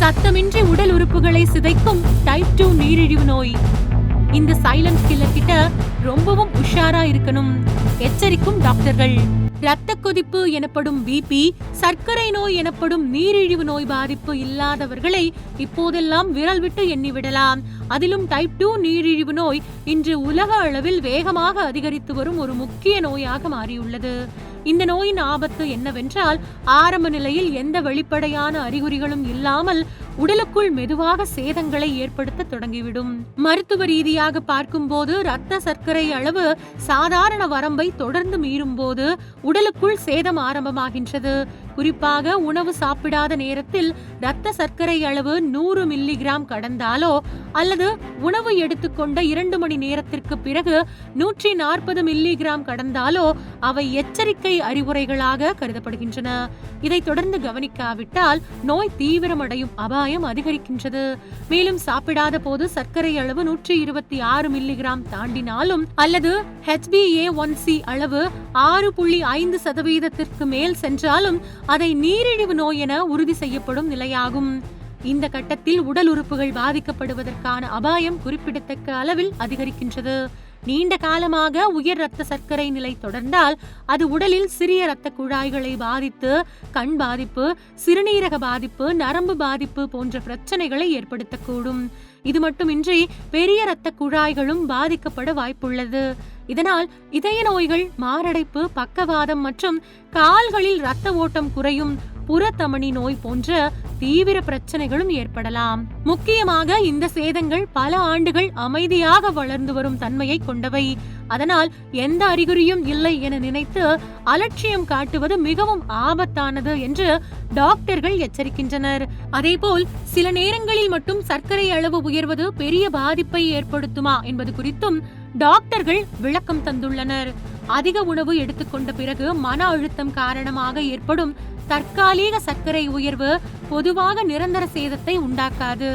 சத்தமின்றி உடல் உறுப்புகளை சிதைக்கும் டைப் டூ நீரிழிவு நோய். இந்த சைலன்ஸ் கில்லர் கிட்ட ரொம்பவும் உஷாரா இருக்கணும். எச்சரிக்கும் டாக்டர்கள். இரத்த கொதிப்பு எனப்படும் பிபி சர்க்கரை நோய் எனப்படும் நீரிழிவு நோய் பாதிப்பு இல்லாதவர்களை இப்போதெல்லாம் விரல் விட்டு எண்ணிவிடலாம். அதிலும் டைப் டூ நீரிழிவு நோய் இன்று உலக அளவில் வேகமாக அதிகரித்து வரும் ஒரு முக்கிய நோயாக மாறியுள்ளது. இந்த நோயின் ஆபத்து என்னவென்றால் ஆரம்ப நிலையில் எந்த வெளிப்படையான அறிகுறிகளும் இல்லாமல் உடலுக்குள் மெதுவாக சேதங்களை ஏற்படுத்த தொடங்கிவிடும். மருத்துவ ரீதியாக பார்க்கும்போது இரத்த சர்க்கரை அளவு சாதாரண வரம்பை தொடர்ந்து மீறும் போது உடலுக்குள் சேதம் ஆரம்பமாகின்றது. குறிப்பாக உணவு சாப்பிடாத நேரத்தில் இரத்த சர்க்கரை அளவு நூறு மில்லிகிராம் கடந்தாலோ அல்லது உணவு எடுத்துக்கொண்ட இரண்டு மணி நேரத்திற்கு பிறகு நூற்றி நாற்பது மில்லிகிராம் கடந்தாலோ அவை எச்சரிக்கை அறிவுரைகளாக கருதப்படுகின்றன. இதை தொடர்ந்து கவனிக்காவிட்டால் நோய் தீவிரமடையும் அபாயம் அதிகரிக்கின்றது. மேலும் சாப்பிடாத போது சர்க்கரை அளவு நூற்றி இருபத்தி ஆறு மில்லிகிராம் தாண்டினாலும் அல்லது ஹெச்பிஏ ஒன் சி அளவு ஆறு புள்ளி ஐந்து சதவீதத்திற்கு மேல் சென்றாலும் அதை நீரிழிவு நோய் என உறுதி செய்யப்படும் நிலையாகும். இந்த கட்டத்தில் உடல் உறுப்புகள் பாதிக்கப்படுவதற்கான அபாயம் குறிப்பிடத்தக்க அளவில் அதிகரிக்கின்றது. நீண்ட காலமாக உயர் ரத்த சர்க்கரை நிலை தொடர்ந்தால் அது உடலில் சிறிய இரத்த குழாய்களை பாதித்து கண் பாதிப்பு சிறுநீரக பாதிப்பு நரம்பு பாதிப்பு போன்ற பிரச்சனைகளை ஏற்படுத்தக்கூடும். இது மட்டுமின்றி பெரிய இரத்த குழாய்களும் பாதிக்கப்பட வாய்ப்புள்ளது. இதனால் இதய நோய்கள் மாரடைப்பு பக்கவாதம் மற்றும் கால்களில் இரத்த ஓட்டம் குறையும். புறத்தமணி நோய் போன்ற தீவிர பிரச்சனைகளும் ஏற்படலாம். முக்கியமாக இந்த சேதங்கள் பல ஆண்டுகள் அமைதியாக வளர்ந்து வரும் தன்மையை கொண்டவை. அதனால் எந்த அறிகுறியும் இல்லை என நினைத்து அலட்சியம் காட்டுவது மிகவும் ஆபத்தானது என்று டாக்டர்கள் எச்சரிக்கின்றனர். அதேபோல் சில நேரங்களில் மட்டும் சர்க்கரை அளவு உயர்வது பெரிய பாதிப்பை ஏற்படுத்துமா என்பது குறித்தும் டாக்டர்கள் விளக்கம் தந்துள்ளனர். அதிக உணவு எடுத்துக்கொண்ட பிறகு மன அழுத்தம் காரணமாக ஏற்படும் தற்காலிக சர்க்கரை உயர்வு பொதுவாக நிரந்தர சேதத்தை உண்டாக்காது.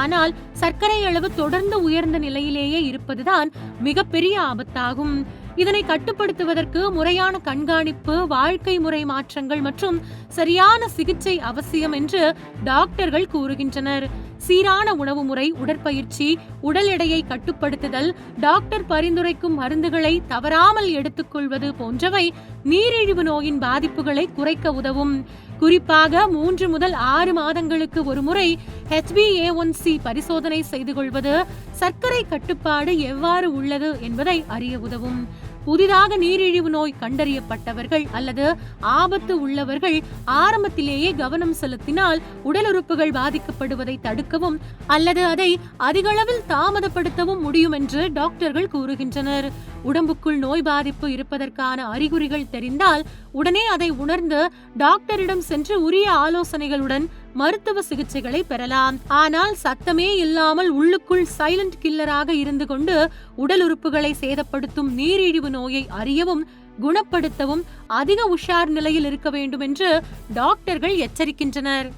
ஆனால் சர்க்கரை அளவு தொடர்ந்து உயர்ந்த நிலையிலேயே இருப்பதுதான் மிகப்பெரிய ஆபத்தாகும். இதனை கட்டுப்படுத்துவதற்கு முறையான கண்காணிப்பு வாழ்க்கை முறை மாற்றங்கள் மற்றும் சரியான சிகிச்சை அவசியம் என்று டாக்டர்கள் கூறுகின்றனர். சீரான உணவு முறை உடற்பயிற்சி உடல் எடையை கட்டுப்படுத்துதல் டாக்டர் பரிந்துரைக்கும் மருந்துகளை தவறாமல் எடுத்துக்கொள்வது போன்றவை நீரிழிவு நோயின் பாதிப்புகளை குறைக்க உதவும். குறிப்பாக மூன்று முதல் ஆறு மாதங்களுக்கு ஒரு முறை ஹெச்பிஏ ஒன் சி பரிசோதனை செய்து கொள்வது சர்க்கரை கட்டுப்பாடு எவ்வாறு உள்ளது என்பதை அறிய உதவும். புதிதாக நீரிழிவு நோய் கண்டறியப்பட்டவர்கள் அல்லது ஆபத்து உள்ளவர்கள் ஆரம்பத்திலேயே கவனம் செலுத்தினால் உடல் உறுப்புகள் பாதிக்கப்படுவதை தடுக்கவும் அல்லது அதை அதிகளவில் தாமதப்படுத்தவும் முடியும் என்று டாக்டர்கள் கூறுகின்றனர். உடம்புக்குள் நோய் பாதிப்பு இருப்பதற்கான அறிகுறிகள் தெரிந்தால் உடனே அதை உணர்ந்து டாக்டரிடம் சென்று உரிய ஆலோசனைகளுடன் மருத்துவ சிகிச்சைகளை பெறலாம். ஆனால் சத்தமே இல்லாமல் உள்ளுக்குள் சைலண்ட் கில்லராக இருந்து கொண்டு உடல் உறுப்புகளை சேதப்படுத்தும் நீரிழிவு நோயை அறியவும் குணப்படுத்தவும் அதிக உஷார் நிலையில் இருக்க வேண்டும் என்று டாக்டர்கள் எச்சரிக்கின்றனர்.